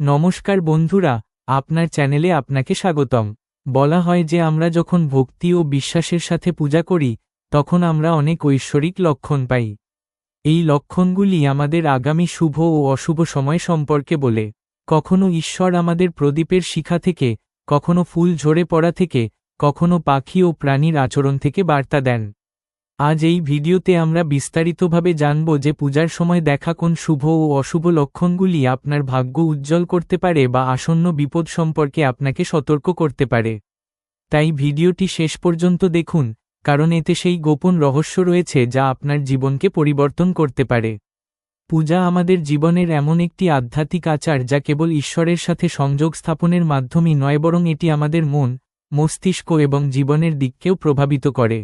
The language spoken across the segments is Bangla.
নমস্কার বন্ধুরা, আপনার চ্যানেলে আপনাকে স্বাগতম। বলা হয় যে আমরা যখন ভক্তি ও বিশ্বাসের সাথে পূজা করি, তখন আমরা অনেক ঐশ্বরিক লক্ষণ পাই। এই লক্ষণগুলি আমাদের আগামী শুভ ও অশুভ সময় সম্পর্কে বলে। কখনো ঈশ্বর আমাদের প্রদীপের শিখা থেকে, কখনো ফুল ঝরে পড়া থেকে, কখনো পাখি ও প্রাণীর আচরণ থেকে বার্তা দেন। আজ এই ভিডিওতে আমরা বিস্তারিতভাবে জানব যে পূজার সময় দেখা কোন শুভ ও অশুভ লক্ষণগুলি আপনার ভাগ্য উজ্জ্বল করতে পারে বা আসন্ন বিপদ সম্পর্কে আপনাকে সতর্ক করতে পারে। তাই ভিডিওটি শেষ পর্যন্ত দেখুন, কারণ এতে সেই গোপন রহস্য রয়েছে যা আপনার জীবনকে পরিবর্তন করতে পারে। পূজা আমাদের জীবনের এমন একটি আধ্যাত্মিক আচার যা কেবল ঈশ্বরের সাথে সংযোগ স্থাপনের মাধ্যমেই নয়, বরং এটি আমাদের মন, মস্তিষ্ক এবং জীবনের দিককেও প্রভাবিত করে।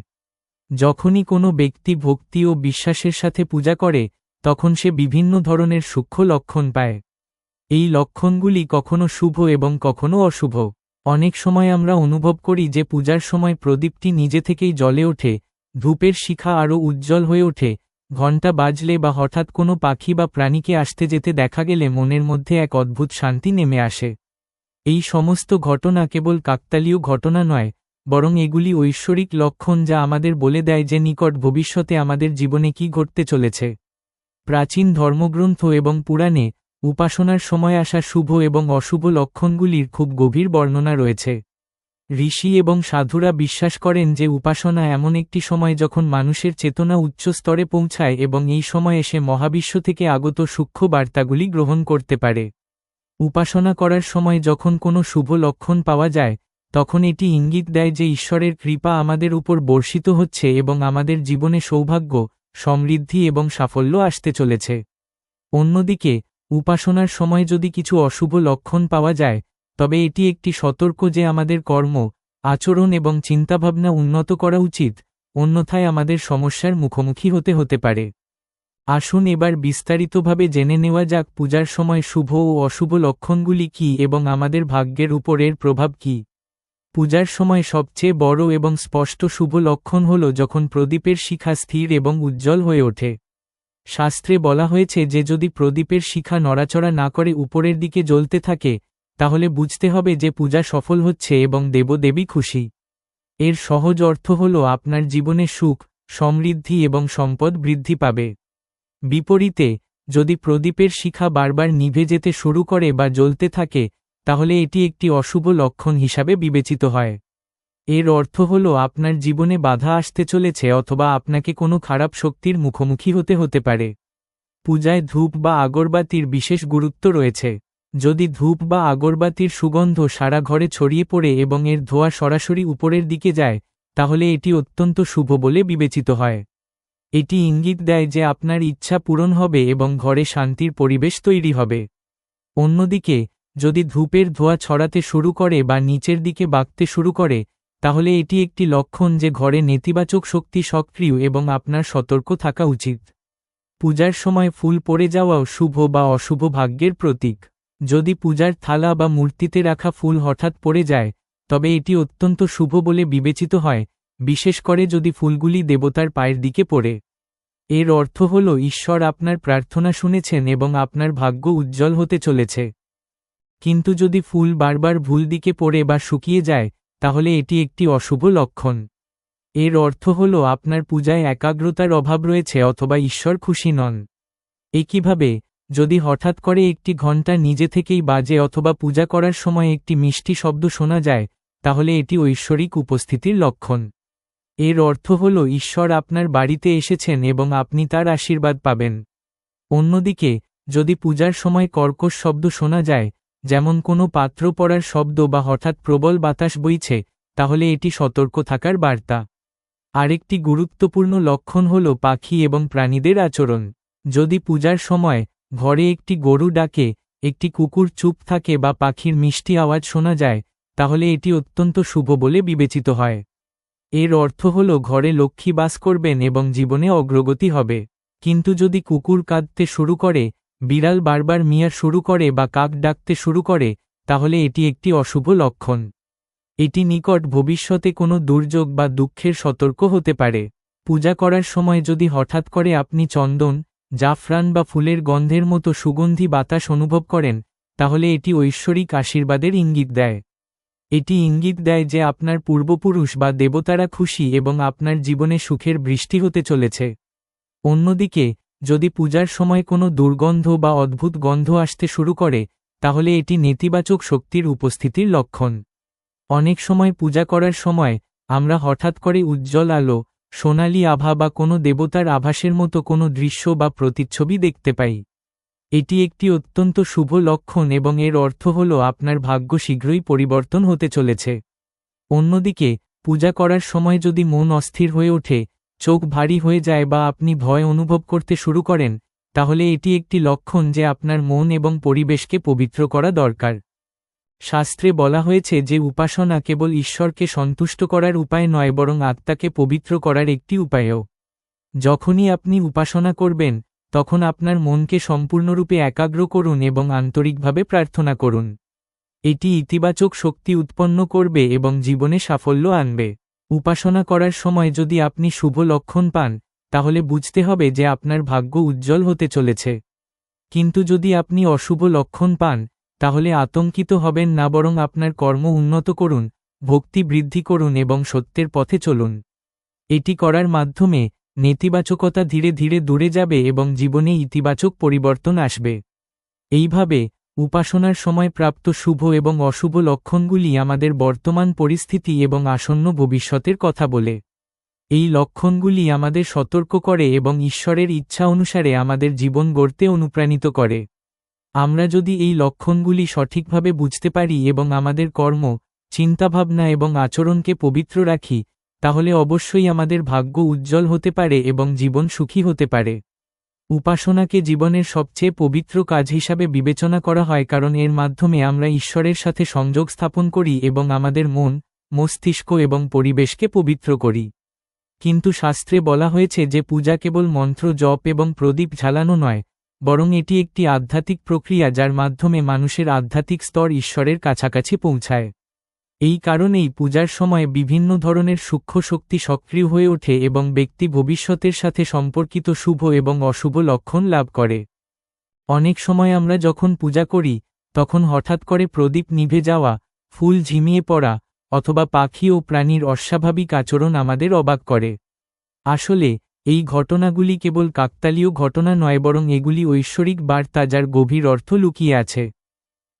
যখনই কোনো ব্যক্তি ভক্তি ও বিশ্বাসের সাথে পূজা করে, তখন সে বিভিন্ন ধরনের সূক্ষ্ম লক্ষণ পায়। এই লক্ষণগুলি কখনো শুভ এবং কখনো অশুভ। অনেক সময় আমরা অনুভব করি যে পূজার সময় প্রদীপটি নিজে থেকেই জ্বলে ওঠে, ধূপের শিখা আরও উজ্জ্বল হয়ে ওঠে, ঘণ্টা বাজলে বা হঠাৎ কোনো পাখি বা প্রাণীকে আসতে যেতে দেখা গেলে মনের মধ্যে এক অদ্ভুত শান্তি নেমে আসে। এই সমস্ত ঘটনা কেবল কাকতালীয় ঘটনা নয় বরং এগুলি ঐশ্বরিক লক্ষণ যা আমাদের বলে দেয় যে নিকট ভবিষ্যতে আমাদের জীবনে কি ঘটতে চলেছে। প্রাচীন ধর্মগ্রন্থ এবং পুরাণে উপাসনার সময় আসা শুভ এবং অশুভ লক্ষণগুলির খুব গভীর বর্ণনা রয়েছে। ঋষি এবং সাধুরা বিশ্বাস করেন যে উপাসনা এমন একটি সময় যখন মানুষের চেতনা উচ্চ স্তরে পৌঁছায় এবং এই সময় এসে মহাবিশ্ব থেকে আগত সূক্ষ্ম বার্তাগুলি গ্রহণ করতে পারে। উপাসনা করার সময় যখন কোনো শুভ লক্ষণ পাওয়া যায় তখন এটি ইঙ্গিত দেয় যে ঈশ্বরের কৃপা আমাদের উপর বর্ষিত হচ্ছে এবং আমাদের জীবনে সৌভাগ্য, সমৃদ্ধি এবং সাফল্য আসতে চলেছে। অন্যদিকে, উপাসনার সময় যদি কিছু অশুভ লক্ষণ পাওয়া যায়, তবে এটি একটি সতর্ক যে আমাদের কর্ম, আচরণ এবং চিন্তাভাবনা উন্নত করা উচিত, অন্যথায় আমাদের সমস্যার মুখোমুখি হতে হতে পারে। আসুন এবার বিস্তারিতভাবে জেনে নেওয়া যাক পূজার সময় শুভ ও অশুভ লক্ষণগুলি কি এবং আমাদের ভাগ্যের উপরের প্রভাব কী। পূজার সময় সবচেয়ে বড় এবং স্পষ্ট শুভ লক্ষণ হল যখন প্রদীপের শিখা স্থির এবং উজ্জ্বল হয়ে ওঠে। শাস্ত্রে বলা হয়েছে, যে যদি প্রদীপের শিখা নড়াচড়া না করে উপরের দিকে জ্বলতে থাকে, তাহলে বুঝতে হবে যে পূজা সফল হচ্ছে এবং দেবদেবী খুশি। এর সহজ অর্থ হল, আপনার জীবনে সুখ, সমৃদ্ধি এবং সম্পদ বৃদ্ধি পাবে। বিপরীতে, যদি প্রদীপের শিখা বারবার নিভে যেতে শুরু করে বা জ্বলতে থাকে তাহলে এটি একটি অশুভ লক্ষণ হিসাবে বিবেচিত হয়। এর অর্থ হল আপনার জীবনে বাধা আসতে চলেছে অথবা আপনাকে কোনো খারাপ শক্তির মুখোমুখি হতে হতে পারে। পূজায় ধূপ বা আগরবাতির বিশেষ গুরুত্ব রয়েছে। যদি ধূপ বা আগরবাতির সুগন্ধ সারা ঘরে ছড়িয়ে পড়ে এবং এর ধোয়া সরাসরি উপরের দিকে যায়, তাহলে এটি অত্যন্ত শুভ বলে বিবেচিত হয়। এটি ইঙ্গিত দেয় যে আপনার ইচ্ছা পূরণ হবে এবং ঘরে শান্তির পরিবেশ তৈরি হবে। অন্যদিকে যদি ধূপের ধোয়া ছড়াতে শুরু করে বা নিচের দিকে বাঁকতে শুরু করে, তাহলে এটি একটি লক্ষণ যে ঘরে নেতিবাচক শক্তি সক্রিয় এবং আপনার সতর্ক থাকা উচিত। পূজার সময় ফুল পড়ে যাওয়াও শুভ বা অশুভ ভাগ্যের প্রতীক। যদি পূজার থালা বা মূর্তিতে রাখা ফুল হঠাৎ পড়ে যায়, তবে এটি অত্যন্ত শুভ বলে বিবেচিত হয়, বিশেষ করে যদি ফুলগুলি দেবতার পায়ের দিকে পড়ে। এর অর্থ হল, ঈশ্বর আপনার প্রার্থনা শুনেছেন এবং আপনার ভাগ্য উজ্জ্বল হতে চলেছে। কিন্তু যদি ফুল বারবার ভুল দিকে পড়ে বা শুকিয়ে যায়, তাহলে এটি একটি অশুভ লক্ষণ। এর অর্থ হল আপনার পূজায় একাগ্রতার অভাব রয়েছে অথবা ঈশ্বর খুশি নন। একইভাবে, যদি হঠাৎ করে একটি ঘণ্টা নিজে থেকেই বাজে অথবা পূজা করার সময় একটি মিষ্টি শব্দ শোনা যায়, তাহলে এটি ঐশ্বরিক উপস্থিতির লক্ষণ। এর অর্থ হল ঈশ্বর আপনার বাড়িতে এসেছেন এবং আপনি তার আশীর্বাদ পাবেন। অন্যদিকে, যদি পূজার সময় কর্কশ শব্দ শোনা যায় যেমন কোনো পাত্র পড়ার শব্দ বা হঠাৎ প্রবল বাতাস বইছে, তাহলে এটি সতর্ক থাকার বার্তা। আরেকটি গুরুত্বপূর্ণ লক্ষণ হল পাখি এবং প্রাণীদের আচরণ। যদি পূজার সময় ঘরে একটি গরু ডাকে, একটি কুকুর চুপ থাকে বা পাখির মিষ্টি আওয়াজ শোনা যায়, তাহলে এটি অত্যন্ত শুভ বলে বিবেচিত হয়। এর অর্থ হল ঘরে লক্ষ্মী বাস করবেন এবং জীবনে অগ্রগতি হবে। কিন্তু যদি কুকুর কাঁদতে শুরু করে বিড়াল বারবার মিয়া শুরু করে বা কাক ডাকতে শুরু করে, তাহলে এটি একটি অশুভ লক্ষণ। এটি নিকট ভবিষ্যতে কোনো দুর্যোগ বা দুঃখের সতর্ক হতে পারে। পূজা করার সময় যদি হঠাৎ করে আপনি চন্দন, জাফরান বা ফুলের গন্ধের মতো সুগন্ধি বাতাস অনুভব করেন, তাহলে এটি ঐশ্বরিক আশীর্বাদের ইঙ্গিত দেয়। এটি ইঙ্গিত দেয় যে আপনার পূর্বপুরুষ বা দেবতারা খুশি এবং আপনার জীবনে সুখের বৃষ্টি হতে চলেছে। অন্যদিকে যদি পূজার সময় কোনো দুর্গন্ধ বা অদ্ভুত গন্ধ আসতে শুরু করে, তাহলে এটি নেতিবাচক শক্তির উপস্থিতির লক্ষণ। অনেক সময় পূজা করার সময়, আমরা হঠাৎ করে উজ্জ্বল আলো, সোনালি আভা বা কোনো দেবতার আভাসের মতো কোনো দৃশ্য বা প্রতিচ্ছবি দেখতে পাই। এটি একটি অত্যন্ত শুভ লক্ষণ এবং এর অর্থ হল আপনার ভাগ্য শীঘ্রই পরিবর্তন হতে চলেছে। অন্যদিকে, পূজা করার সময় যদি মন অস্থির হয়ে ওঠে চোখ ভারী হয়ে যায় বা আপনি ভয় অনুভব করতে শুরু করেন, তাহলে এটি একটি লক্ষণ যে আপনার মন এবং পরিবেশকে পবিত্র করা দরকার। শাস্ত্রে বলা হয়েছে যে উপাসনা কেবল ঈশ্বরকে সন্তুষ্ট করার উপায় নয়, বরং আত্মাকে পবিত্র করার একটি উপায়ও। যখনই আপনি উপাসনা করবেন, তখন আপনার মনকে সম্পূর্ণরূপে একাগ্র করুন এবং আন্তরিকভাবে প্রার্থনা করুন। এটি ইতিবাচক শক্তি উৎপন্ন করবে এবং জীবনে সাফল্য আনবে। উপাসনা করার সময় যদি আপনি শুভ লক্ষণ পান, তাহলে বুঝতে হবে যে আপনার ভাগ্য উজ্জ্বল হতে চলেছে। কিন্তু যদি আপনি অশুভ লক্ষণ পান, তাহলে আতঙ্কিত হবেন না বরং আপনার কর্ম উন্নত করুন, ভক্তি বৃদ্ধি করুন এবং সত্যের পথে চলুন। এটি করার মাধ্যমে নেতিবাচকতা ধীরে ধীরে দূরে যাবে এবং জীবনে ইতিবাচক পরিবর্তন আসবে। এইভাবে উপাসনার সময় প্রাপ্ত শুভ এবং অশুভ লক্ষণগুলি আমাদের বর্তমান পরিস্থিতি এবং আসন্ন ভবিষ্যতের কথা বলে। এই লক্ষণগুলি আমাদের সতর্ক করে এবং ঈশ্বরের ইচ্ছা অনুসারে আমাদের জীবন গড়তে অনুপ্রাণিত করে। আমরা যদি এই লক্ষণগুলি সঠিকভাবে বুঝতে পারি এবং আমাদের কর্ম, চিন্তাভাবনা এবং আচরণকে পবিত্র রাখি, তাহলে অবশ্যই আমাদের ভাগ্য উজ্জ্বল হতে পারে এবং জীবন সুখী হতে পারে। উপাসনাকে জীবনের সবচেয়ে পবিত্র কাজ হিসাবে বিবেচনা করা হয় কারণ এর মাধ্যমে আমরা ঈশ্বরের সাথে সংযোগ স্থাপন করি এবং আমাদের মন, মস্তিষ্ক এবং পরিবেশকে পবিত্র করি। কিন্তু শাস্ত্রে বলা হয়েছে যে পূজা কেবল মন্ত্র, জপ এবং প্রদীপ ঝালানো নয়, বরং এটি একটি আধ্যাত্মিক প্রক্রিয়া যার মাধ্যমে মানুষের আধ্যাত্মিক স্তর ঈশ্বরের কাছাকাছি পৌঁছায়। এই কারণেই পূজার সময় বিভিন্ন ধরনের সূক্ষ্ম শক্তি সক্রিয় হয়ে ওঠে এবং ব্যক্তি ভবিষ্যতের সাথে সম্পর্কিত শুভ এবং অশুভ লক্ষণ লাভ করে। অনেক সময় আমরা যখন পূজা করি, তখন হঠাৎ করে প্রদীপ নিভে যাওয়া, ফুল ঝিমিয়ে পড়া, অথবা পাখি ও প্রাণীর অস্বাভাবিক আচরণ আমাদের অবাক করে। আসলে, এই ঘটনাগুলি কেবল কাকতালীয় ঘটনা নয় বরং এগুলি ঐশ্বরিক বার্তা যার গভীর অর্থ লুকিয়ে আছে।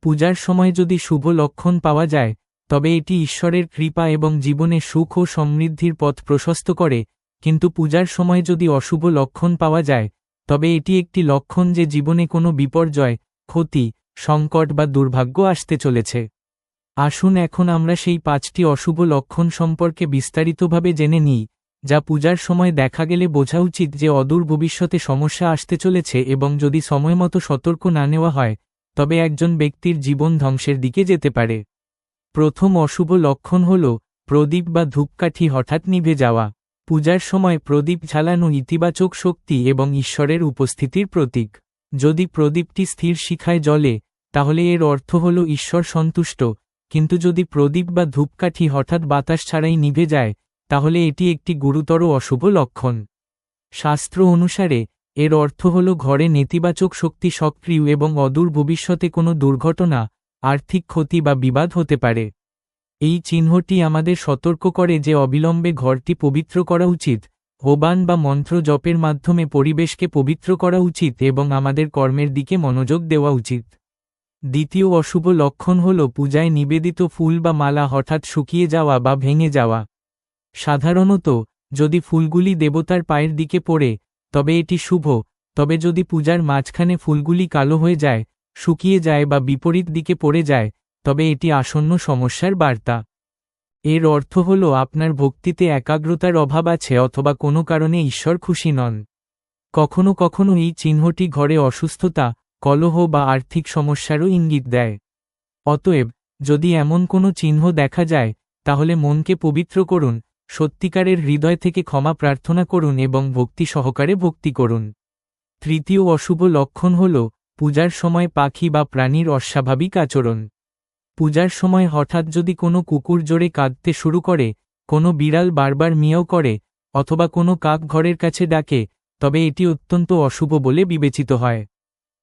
পূজার সময় যদি শুভ লক্ষণ পাওয়া যায় তবে এটি ঈশ্বরের কৃপা এবং জীবনে সুখ ও সমৃদ্ধির পথ প্রশস্ত করে, কিন্তু পূজার সময় যদি অশুভ লক্ষণ পাওয়া যায়, তবে এটি একটি লক্ষণ যে জীবনে কোনো বিপর্যয়, ক্ষতি, সংকট বা দুর্ভাগ্য আসতে চলেছে। আসুন এখন আমরা সেই পাঁচটি অশুভ লক্ষণ সম্পর্কে বিস্তারিতভাবে জেনে নিই, যা পূজার সময় দেখা গেলে বোঝা উচিত যে অদূর ভবিষ্যতে সমস্যা আসতে চলেছে এবং যদি সময়মতো সতর্ক না নেওয়া হয়, তবে একজন ব্যক্তির জীবন ধ্বংসের দিকে যেতে পারে। প্রথম অশুভ লক্ষণ হল, প্রদীপ বা ধূপকাঠি হঠাৎ নিভে যাওয়া। পূজার সময় প্রদীপ ঝালানো ইতিবাচক শক্তি এবং ঈশ্বরের উপস্থিতির প্রতীক। যদি প্রদীপটি স্থির শিখায় জ্বলে, তাহলে এর অর্থ হল ঈশ্বর সন্তুষ্ট। কিন্তু যদি প্রদীপ বা ধূপকাঠি হঠাৎ বাতাস ছাড়াই নিভে যায়, তাহলে এটি একটি গুরুতর অশুভ লক্ষণ। শাস্ত্র অনুসারে, এর অর্থ হল ঘরে নেতিবাচক শক্তি সক্রিয় এবং অদূর ভবিষ্যতে কোনো দুর্ঘটনা আর্থিক ক্ষতি বা বিবাদ হতে পারে। এই চিহ্নটি আমাদের সতর্ক করে যে অবিলম্বে ঘরটি পবিত্র করা উচিত, হোবান বা মন্ত্র জপের মাধ্যমে পরিবেশকে পবিত্র করা উচিত এবং আমাদের কর্মের দিকে মনোযোগ দেওয়া উচিত। দ্বিতীয় অশুভ লক্ষণ হল পূজায় নিবেদিত ফুল বা মালা হঠাৎ শুকিয়ে যাওয়া বা ভেঙে যাওয়া। সাধারণত, যদি ফুলগুলি দেবতার পায়ের দিকে পড়ে, তবে এটি শুভ, তবে যদি পূজার মাঝখানে ফুলগুলি কালো হয়ে যায় শুকিয়ে যায় বা বিপরীত দিকে পড়ে যায়, তবে এটি আসন্ন সমস্যার বার্তা। এর অর্থ হল আপনার ভক্তিতে একাগ্রতার অভাব আছে অথবা কোনো কারণে ঈশ্বর খুশি নন। কখনো কখনো এই চিহ্নটি ঘরে অসুস্থতা, কলহ বা আর্থিক সমস্যারও ইঙ্গিত দেয়। অতএব, যদি এমন কোনো চিহ্ন দেখা যায়, তাহলে মনকে পবিত্র করুন, সত্যিকারের হৃদয় থেকে ক্ষমা প্রার্থনা করুন এবং ভক্তি সহকারে ভক্তি করুন। তৃতীয় অশুভ লক্ষণ হল পূজার সময় পাখি বা প্রাণীর অস্বাভাবিক আচরণ। পূজার সময় হঠাৎ যদি কোনো কুকুর জোরে কাঁদতে শুরু করে, কোনো বিড়াল বারবার মিয়াও করে, অথবা কোনো কাক ঘরের কাছে ডাকে, তবে এটি অত্যন্ত অশুভ বলে বিবেচিত হয়।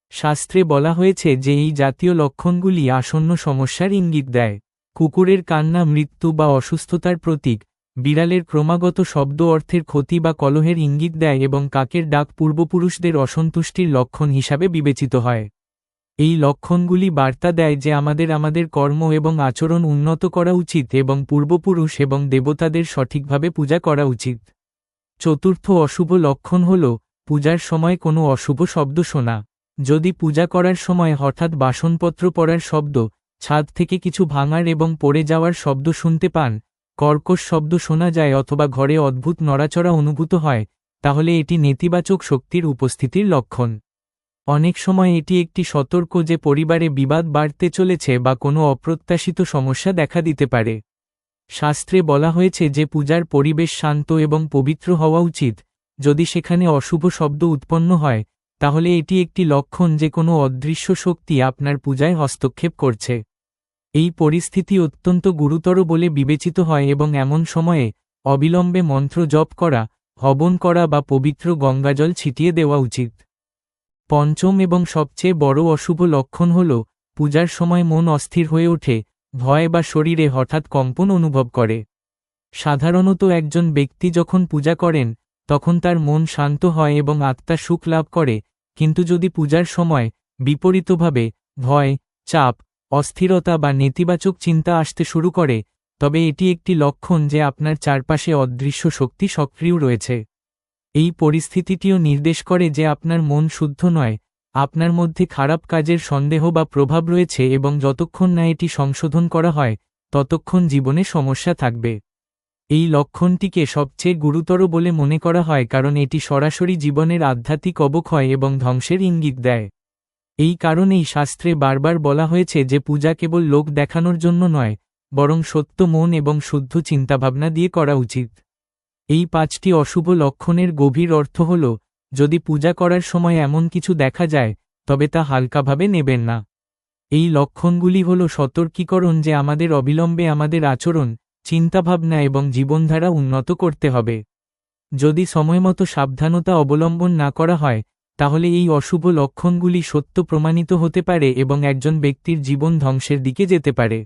শাস্ত্রে বলা হয়েছে যে এই জাতীয় লক্ষণগুলি আসন্ন সমস্যার ইঙ্গিত দেয়। কুকুরের কান্না, মৃত্যু বা অসুস্থতার প্রতীক বিড়ালের ক্রমাগত শব্দ অর্থের ক্ষতি বা কলহের ইঙ্গিত দেয় এবং কাকের ডাক পূর্বপুরুষদের অসন্তুষ্টির লক্ষণ হিসাবে বিবেচিত হয়। এই লক্ষণগুলি বার্তা দেয় যে আমাদের আমাদের কর্ম এবং আচরণ উন্নত করা উচিত এবং পূর্বপুরুষ এবং দেবতাদের সঠিকভাবে পূজা করা উচিত। চতুর্থ অশুভ লক্ষণ হল, পূজার সময় কোনো অশুভ শব্দ শোনা। যদি পূজা করার সময় হঠাৎ বাসনপত্র পড়ার শব্দ, ছাদ থেকে কিছু ভাঙার এবং পড়ে যাওয়ার শব্দ শুনতে পান কর্কশ শব্দ শোনা যায় অথবা ঘরে অদ্ভুত নড়াচড়া অনুভূত হয়, তাহলে এটি নেতিবাচক শক্তির উপস্থিতির লক্ষণ। অনেক সময় এটি একটি সতর্ক যে পরিবারে বিবাদ বাড়তে চলেছে বা কোনো অপ্রত্যাশিত সমস্যা দেখা দিতে পারে। শাস্ত্রে বলা হয়েছে যে পূজার পরিবেশ শান্ত এবং পবিত্র হওয়া উচিত, যদি সেখানে অশুভ শব্দ উৎপন্ন হয়, তাহলে এটি একটি লক্ষণ যে কোনো অদৃশ্য শক্তি আপনার পূজায় হস্তক্ষেপ করছে। এই পরিস্থিতি অত্যন্ত গুরুতর বলে বিবেচিত হয় এবং এমন সময়ে অবিলম্বে মন্ত্র জপ করা, হবন করা বা পবিত্র গঙ্গাজল ছিটিয়ে দেওয়া উচিত। পঞ্চম এবং সবচেয়ে বড় অশুভ লক্ষণ হল, পূজার সময় মন অস্থির হয়ে ওঠে, ভয় বা শরীরে হঠাৎ কম্পন অনুভব করে। সাধারণত একজন ব্যক্তি যখন পূজা করেন, তখন তার মন শান্ত হয় এবং আত্মা সুখ লাভ করে, কিন্তু যদি পূজার সময় বিপরীতভাবে ভয়, চাপ অস্থিরতা বা নেতিবাচক চিন্তা আসতে শুরু করে, তবে এটি একটি লক্ষণ যে আপনার চারপাশে অদৃশ্য শক্তি সক্রিয় রয়েছে। এই পরিস্থিতিটিও নির্দেশ করে যে আপনার মন শুদ্ধ নয়, আপনার মধ্যে খারাপ কাজের সন্দেহ বা প্রভাব রয়েছে এবং যতক্ষণ না এটি সংশোধন করা হয়, ততক্ষণ জীবনে সমস্যা থাকবে। এই লক্ষণটিকে সবচেয়ে গুরুতর বলে মনে করা হয় কারণ এটি সরাসরি জীবনের আধ্যাত্মিক অবক্ষয় এবং ধ্বংসের ইঙ্গিত দেয়। এই কারণেই শাস্ত্রে বারবার বলা হয়েছে যে পূজা কেবল লোক দেখানোর জন্য নয়, বরং সত্য, মন এবং শুদ্ধ চিন্তাভাবনা দিয়ে করা উচিত। এই পাঁচটি অশুভ লক্ষণের গভীর অর্থ হল, যদি পূজা করার সময় এমন কিছু দেখা যায়, তবে তা হালকাভাবে নেবেন না। এই লক্ষণগুলি হল সতর্কীকরণ যে আমাদের অবিলম্বে আমাদের আচরণ, চিন্তাভাবনা এবং জীবনধারা উন্নত করতে হবে। যদি সময়মতো সাবধানতা অবলম্বন না করা হয় তাহলে এই অশুভ লক্ষণগুলি সত্য প্রমাণিত হতে পারে এবং একজন ব্যক্তির জীবন ধ্বংসের দিকে যেতে পারে।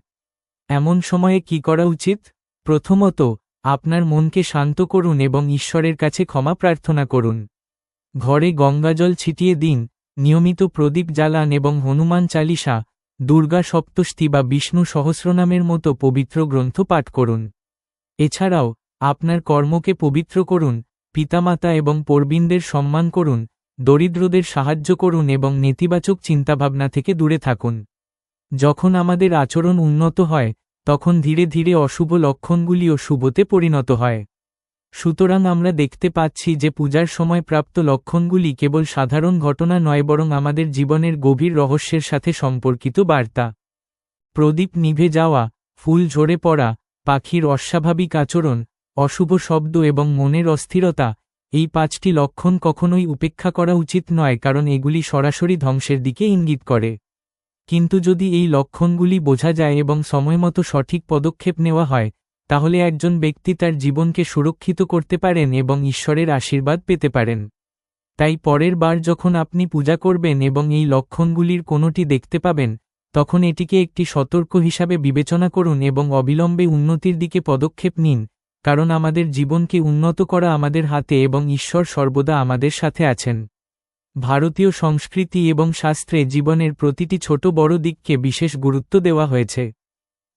এমন সময়ে কি করা উচিত? প্রথমত, আপনার মনকে শান্ত করুন এবং ঈশ্বরের কাছে ক্ষমা প্রার্থনা করুন। ঘরে গঙ্গাজল ছিটিয়ে দিন, নিয়মিত প্রদীপ জ্বালান এবং হনুমান চালিসা দুর্গা সপ্তষ্ঠী বা বিষ্ণু সহস্রনামের মতো পবিত্র গ্রন্থ পাঠ করুন। এছাড়াও, আপনার কর্মকে পবিত্র করুন, পিতামাতা এবং পরবিনদের সম্মান করুন দরিদ্রদের সাহায্য করুন এবং নেতিবাচক চিন্তাভাবনা থেকে দূরে থাকুন। যখন আমাদের আচরণ উন্নত হয়, তখন ধীরে ধীরে অশুভ লক্ষণগুলিও শুভতে পরিণত হয়। সুতরাং আমরা দেখতে পাচ্ছি যে পূজার সময় প্রাপ্ত লক্ষণগুলি কেবল সাধারণ ঘটনা নয়, বরং আমাদের জীবনের গভীর রহস্যের সাথে সম্পর্কিত বার্তা। প্রদীপ নিভে যাওয়া, ফুল ঝরে পড়া, পাখির অস্বাভাবিক আচরণ, অশুভ শব্দ এবং মনের অস্থিরতা এই পাঁচটি লক্ষণ কখনোই উপেক্ষা করা উচিত নয় কারণ এগুলি সরাসরি ধ্বংসের দিকে ইঙ্গিত করে। কিন্তু যদি এই লক্ষণগুলি বোঝা যায় এবং সময়মতো সঠিক পদক্ষেপ নেওয়া হয়, তাহলে একজন ব্যক্তি তার জীবনকে সুরক্ষিত করতে পারেন এবং ঈশ্বরের আশীর্বাদ পেতে পারেন। তাই পরের বার যখন আপনি পূজা করবেন এবং এই লক্ষণগুলির কোনোটি দেখতে পাবেন, তখন এটিকে একটি সতর্ক হিসাবে বিবেচনা করুন এবং অবিলম্বে উন্নতির দিকে পদক্ষেপ নিন। কারণ আমাদের জীবনকে উন্নত করা আমাদের হাতে এবং ঈশ্বর সর্বদা আমাদের সাথে আছেন। ভারতীয় সংস্কৃতি এবং শাস্ত্রে জীবনের প্রতিটি ছোট বড় দিককে বিশেষ গুরুত্ব দেওয়া হয়েছে।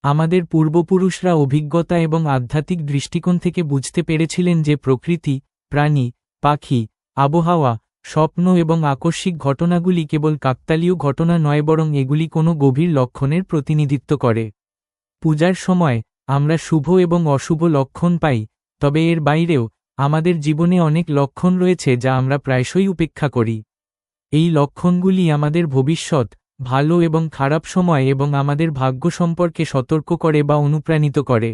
আমাদের পূর্বপুরুষরা অভিজ্ঞতা এবং আধ্যাত্মিক দৃষ্টিকোণ থেকে বুঝতে পেরেছিলেন যে প্রকৃতি, প্রাণী, পাখি, আবহাওয়া, স্বপ্ন এবং আকস্মিক ঘটনাগুলি কেবল কাকতালীয় ঘটনা নয় বরং এগুলি কোনো গভীর লক্ষণের প্রতিনিধিত্ব করে। পূজার সময় আমরা শুভ এবং অশুভ লক্ষণ পাই, তবে এর বাইরেও আমাদের জীবনে অনেক লক্ষণ রয়েছে যা আমরা প্রায়শই উপেক্ষা করি। এই লক্ষণগুলি আমাদের ভবিষ্যৎ, ভালো এবং খারাপ সময় এবং আমাদের ভাগ্য সম্পর্কে সতর্ক করে বা অনুপ্রাণিত করে।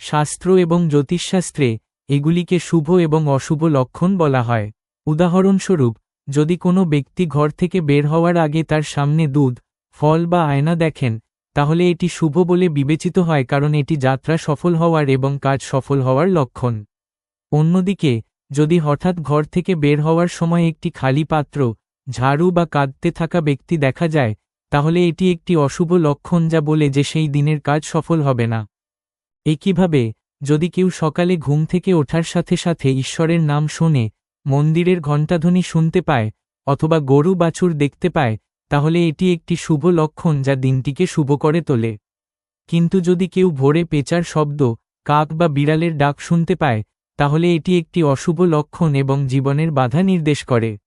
শাস্ত্র এবং জ্যোতিষশাস্ত্রে এগুলিকে শুভ এবং অশুভ লক্ষণ বলা হয়। উদাহরণস্বরূপ, যদি কোনো ব্যক্তি ঘর থেকে বের হওয়ার আগে তার সামনে দুধ, ফল বা আয়না দেখেন তাহলে এটি শুভ বলে বিবেচিত হয় কারণ এটি যাত্রা সফল হওয়ার এবং কাজ সফল হওয়ার লক্ষণ। অন্যদিকে, যদি হঠাৎ ঘর থেকে বের হওয়ার সময় একটি খালি পাত্র, ঝাড়ু বা কাঁদতে থাকা ব্যক্তি দেখা যায়, তাহলে এটি একটি অশুভ লক্ষণ যা বলে যে সেই দিনের কাজ সফল হবে না। একইভাবে, যদি কেউ সকালে ঘুম থেকে ওঠার সাথে সাথে ঈশ্বরের নাম শোনে, মন্দিরের ঘণ্টাধ্বনি শুনতে পায়, অথবা গরু বাছুর দেখতে পায় তাহলে এটি একটি শুভ লক্ষণ যা দিনটিকে শুভ করে তোলে। কিন্তু যদি কেউ ভোরে পেঁচার শব্দ, কাক বা বিড়ালের ডাক শুনতে পায়, তাহলে এটি একটি অশুভ লক্ষণ এবং জীবনের বাধা নির্দেশ করে।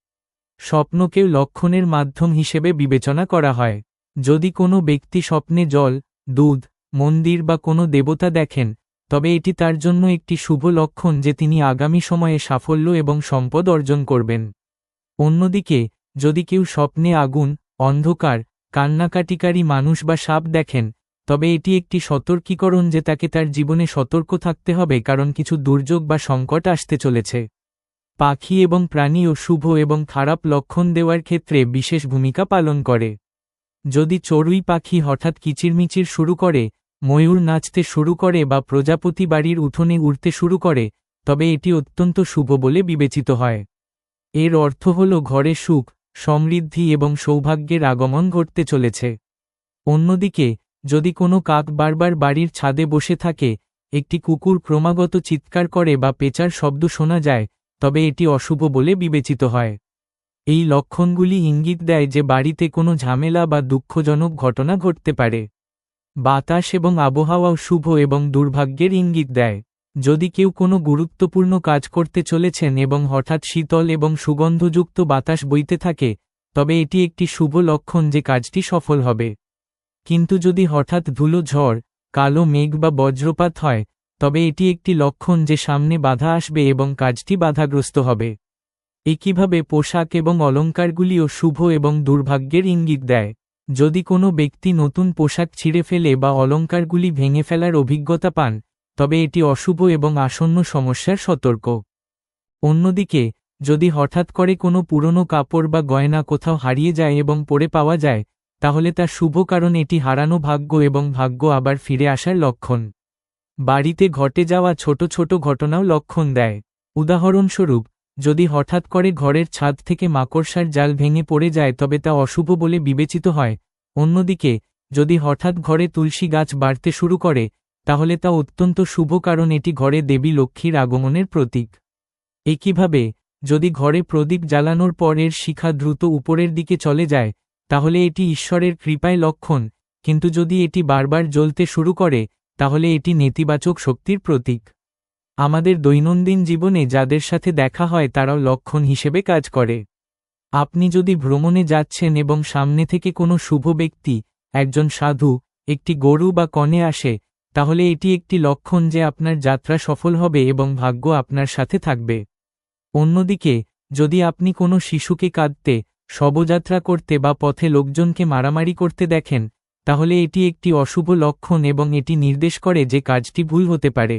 স্বপ্নকেও লক্ষণের মাধ্যম হিসেবে বিবেচনা করা হয়। যদি কোনো ব্যক্তি স্বপ্নে জল, দুধ, মন্দির বা কোনো দেবতা দেখেন, তবে এটি তার জন্য একটি শুভ লক্ষণ যে তিনি আগামী সময়ে সাফল্য এবং সম্পদ অর্জন করবেন। অন্যদিকে, যদি কেউ স্বপ্নে আগুন অন্ধকার, কান্নাকাটিকারী মানুষ বা সাপ দেখেন, তবে এটি একটি সতর্কীকরণ যে তাকে তার জীবনে সতর্ক থাকতে হবে কারণ কিছু দুর্যোগ বা সংকট আসতে চলেছে। পাখি এবং প্রাণীও শুভ এবং খারাপ লক্ষণ দেওয়ার ক্ষেত্রে বিশেষ ভূমিকা পালন করে। যদি চড়ুই পাখি হঠাৎ কিচিরমিচির শুরু করে, ময়ূর নাচতে শুরু করে বা প্রজাপতি বাড়ির উঠোনে উড়তে শুরু করে, তবে এটি অত্যন্ত শুভ বলে বিবেচিত হয়। এর অর্থ হল ঘরে সুখ সমৃদ্ধি এবং সৌভাগ্যের আগমন ঘটতে চলেছে। অন্যদিকে, যদি কোনো কাক বারবার বাড়ির ছাদে বসে থাকে, একটি কুকুর ক্রমাগত চিৎকার করে বা পেচার শব্দ শোনা যায়, তবে এটি অশুভ বলে বিবেচিত হয়। এই লক্ষণগুলি ইঙ্গিত দেয় যে বাড়িতে কোনো ঝামেলা বা দুঃখজনক ঘটনা ঘটতে পারে। বাতাস এবং আবহাওয়াও শুভ এবং দুর্ভাগ্যের ইঙ্গিত দেয়। যদি কেউ কোনো গুরুত্বপূর্ণ কাজ করতে চলেছেন এবং হঠাৎ শীতল এবং সুগন্ধযুক্ত বাতাস বইতে থাকে, তবে এটি একটি শুভ লক্ষণ যে কাজটি সফল হবে। কিন্তু যদি হঠাৎ ধুলো, ঝড়, কালো মেঘ বা বজ্রপাত হয়, তবে এটি একটি লক্ষণ যে সামনে বাধা আসবে এবং কাজটি বাধাগ্রস্ত হবে। একইভাবে পোশাক এবং অলঙ্কারগুলিও শুভ এবং দুর্ভাগ্যের ইঙ্গিত দেয়। যদি কোনো ব্যক্তি নতুন পোশাক ছিঁড়ে ফেলে বা অলঙ্কারগুলি ভেঙে ফেলার অভিজ্ঞতা পান তবে এটি অশুভ এবং আসন্ন সমস্যার সতর্ক। অন্যদিকে, যদি হঠাৎ করে কোনো পুরনো কাপড় বা গয়না কোথাও হারিয়ে যায় এবং পরে পাওয়া যায়, তাহলে তা শুভ কারণ এটি হারানো ভাগ্য এবং ভাগ্য আবার ফিরে আসার লক্ষণ। বাড়িতে ঘটে যাওয়া ছোট ছোট ঘটনাও লক্ষণ দেয়। উদাহরণস্বরূপ, যদি হঠাৎ করে ঘরের ছাদ থেকে মাকড়সার জাল ভেঙে পড়ে যায় তবে তা অশুভ বলে বিবেচিত হয়। অন্যদিকে, যদি হঠাৎ ঘরে তুলসী গাছ বাড়তে শুরু করে তাহলে তা অত্যন্ত শুভ কারণ এটি ঘরে দেবী লক্ষ্মীর আগমনের প্রতীক। একইভাবে, যদি ঘরে প্রদীপ জ্বালানোর পর এর শিখা দ্রুত উপরের দিকে চলে যায়, তাহলে এটি ঈশ্বরের কৃপায় লক্ষণ, কিন্তু যদি এটি বারবার জ্বলতে শুরু করে, তাহলে এটি নেতিবাচক শক্তির প্রতীক। আমাদের দৈনন্দিন জীবনে যাদের সাথে দেখা হয় তারাও লক্ষণ হিসেবে কাজ করে। আপনি যদি ভ্রমণে যাচ্ছেন এবং সামনে থেকে কোনো শুভ ব্যক্তি, একজন সাধু, একটি গরু বা কনে আসে তাহলে এটি একটি লক্ষণ যে আপনার যাত্রা সফল হবে এবং ভাগ্য আপনার সাথে থাকবে। অন্যদিকে, যদি আপনি কোনো শিশুকে কাঁদতে, শবযাত্রা করতে বা পথে লোকজনকে মারামারি করতে দেখেন, তাহলে এটি একটি অশুভ লক্ষণ এবং এটি নির্দেশ করে যে কাজটি ভুল হতে পারে।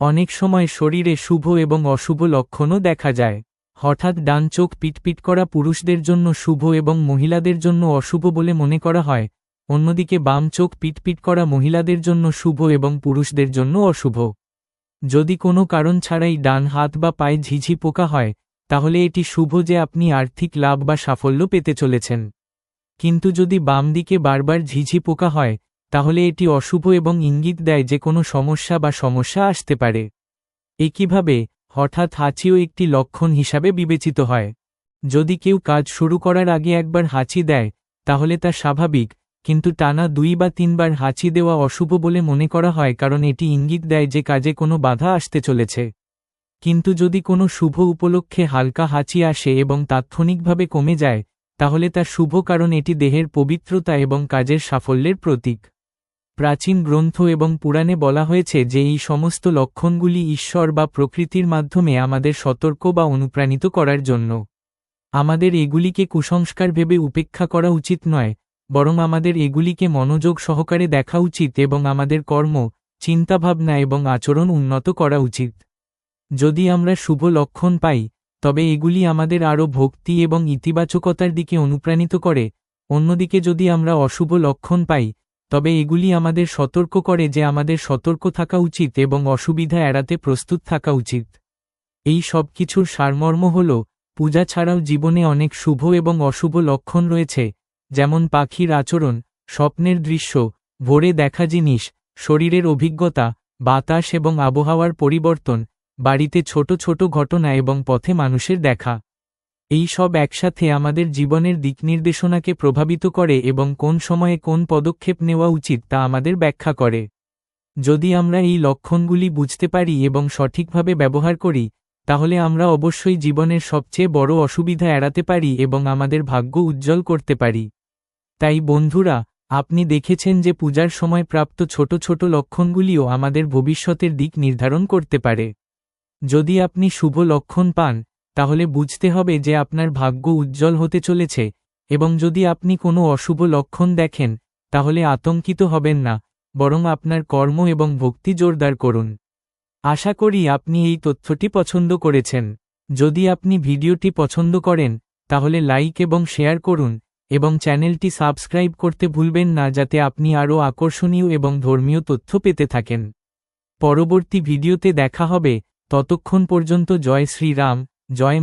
অনেক সময় শরীরে শুভ এবং অশুভ লক্ষণও দেখা যায়। হঠাৎ ডান চোখ পিটপিট করা পুরুষদের জন্য শুভ এবং মহিলাদের জন্য অশুভ বলে মনে করা হয় অন্যদিকে বাম চোখ পিটপিট করা মহিলাদের জন্য শুভ এবং পুরুষদের জন্য অশুভ। যদি কোনো কারণ ছাড়াই ডান হাত বা পায়ে ঝিঝি পোকা হয়, তাহলে এটি শুভ যে আপনি আর্থিক লাভ বা সাফল্য পেতে চলেছেন। কিন্তু যদি বাম দিকে বারবার ঝিঝি পোকা হয়, তাহলে এটি অশুভ এবং ইঙ্গিত দেয় যে কোনো সমস্যা বা সমস্যা আসতে পারে। একইভাবে, হঠাৎ হাঁচিও একটি লক্ষণ হিসাবে বিবেচিত হয়। যদি কেউ কাজ শুরু করার আগে একবার হাঁচি দেয়, তাহলে তা স্বাভাবিক কিন্তু টানা দুই বা তিনবার হাঁচি দেওয়া অশুভ বলে মনে করা হয় কারণ এটি ইঙ্গিত দেয় যে কাজে কোনো বাধা আসতে চলেছে। কিন্তু যদি কোনো শুভ উপলক্ষে হালকা হাঁচি আসে এবং তাৎক্ষণিকভাবে কমে যায়, তাহলে তা শুভ কারণ এটি দেহের পবিত্রতা এবং কাজের সাফল্যের প্রতীক। প্রাচীন গ্রন্থ এবং পুরাণে বলা হয়েছে যে এই সমস্ত লক্ষণগুলি ঈশ্বর বা প্রকৃতির মাধ্যমে আমাদের সতর্ক বা অনুপ্রাণিত করার জন্য। আমাদের এগুলিকে কুসংস্কার ভেবে উপেক্ষা করা উচিত নয় বরং আমাদের এগুলিকে মনোযোগ সহকারে দেখা উচিত এবং আমাদের কর্ম, চিন্তাভাবনা এবং আচরণ উন্নত করা উচিত। যদি আমরা শুভ লক্ষণ পাই, তবে এগুলি আমাদের আরও ভক্তি এবং ইতিবাচকতার দিকে অনুপ্রাণিত করে। অন্যদিকে যদি আমরা অশুভ লক্ষণ পাই, তবে এগুলি আমাদের সতর্ক করে যে আমাদের সতর্ক থাকা উচিত এবং অসুবিধা এড়াতে প্রস্তুত থাকা উচিত। এই সব কিছুর সারমর্ম হল, পূজা ছাড়াও জীবনে অনেক শুভ এবং অশুভ লক্ষণ রয়েছে। যেমন পাখির আচরণ, স্বপ্নের দৃশ্য, ভোরে দেখা জিনিস, শরীরের অভিজ্ঞতা, বাতাস এবং আবহাওয়ার পরিবর্তন, বাড়িতে ছোট ছোট ঘটনা এবং পথে মানুষের দেখা। এই সব একসাথে আমাদের জীবনের দিকনির্দেশনাকে প্রভাবিত করে এবং কোন সময়ে কোন পদক্ষেপ নেওয়া উচিত তা আমাদের ব্যাখ্যা করে। যদি আমরা এই লক্ষণগুলি বুঝতে পারি এবং সঠিকভাবে ব্যবহার করি, তাহলে আমরা অবশ্যই জীবনের সবচেয়ে বড় অসুবিধা এড়াতে পারি এবং আমাদের ভাগ্য উজ্জ্বল করতে পারি। তাই বন্ধুরা, আপনি দেখেছেন যে পূজার সময় প্রাপ্ত ছোট ছোট লক্ষণগুলিও আমাদের ভবিষ্যতের দিক নির্ধারণ করতে পারে। যদি আপনি শুভ লক্ষণ পান, তাহলে বুঝতে হবে যে আপনার ভাগ্য উজ্জ্বল হতে চলেছে, এবং যদি আপনি কোনো অশুভ লক্ষণ দেখেন, তাহলে আতঙ্কিত হবেন না, বরং আপনার কর্ম এবং ভক্তি জোরদার করুন। আশা করি আপনি এই তথ্যটি পছন্দ করেছেন। যদি আপনি ভিডিওটি পছন্দ করেন, তাহলে লাইক এবং শেয়ার করুন এবং চ্যানেলটি সাবস্ক্রাইব করতে ভুলবেন না যাতে আপনি আরও আকর্ষণীয় এবং ধর্মীয় তথ্য পেতে থাকেন। পরবর্তী ভিডিওতে দেখা হবে। ততক্ষণ পর্যন্ত জয় শ্রীরাম, জয়